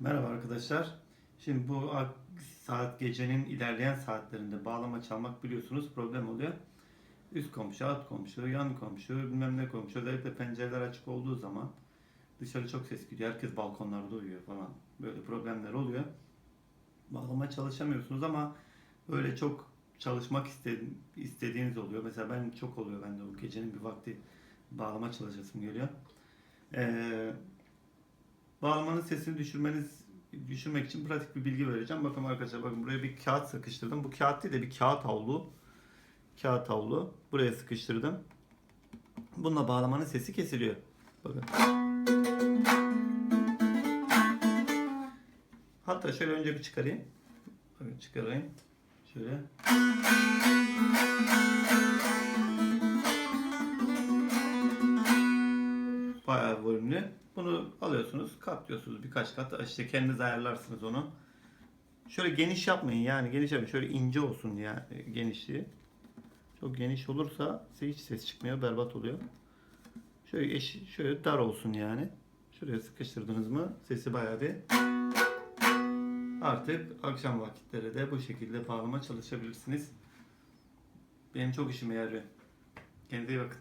Merhaba arkadaşlar. Şimdi bu saat gecenin ilerleyen saatlerinde bağlama çalmak biliyorsunuz problem oluyor. Üst komşu, alt komşu, yan komşu, bilmem ne komşu. Özellikle pencereler açık olduğu zaman dışarı çok ses gidiyor. Herkes balkonlarda uyuyor falan. Böyle problemler oluyor. Bağlama çalışamıyorsunuz ama böyle çok çalışmak iste- istediğiniz oluyor. Mesela ben çok oluyor bende o gecenin bir vakti bağlama çalışasım geliyor. Ee, Bağlamanın sesini düşürmeniz düşürmek için pratik bir bilgi vereceğim. Bakın arkadaşlar bakın buraya bir kağıt sıkıştırdım. Bu kağıt değil de bir kağıt havlu. Kağıt havlu. Buraya sıkıştırdım. Bununla bağlamanın sesi kesiliyor. Bakın. Hatta şöyle önce bir çıkarayım. Bakın çıkarayım. Şöyle. Bayağı volümlü. Bunu alıyorsunuz, katlıyorsunuz birkaç kat. İşte kendiniz ayarlarsınız onu. Şöyle geniş yapmayın yani geniş yapmayın. Şöyle ince olsun yani genişliği. Çok geniş olursa hiç ses çıkmıyor, berbat oluyor. Şöyle eş, şöyle dar olsun yani. Şuraya sıkıştırdınız mı sesi bayağı bir artık akşam vakitleri de bu şekilde bağlama çalışabilirsiniz. Benim çok işime yarıyor. Kendinize iyi bakın.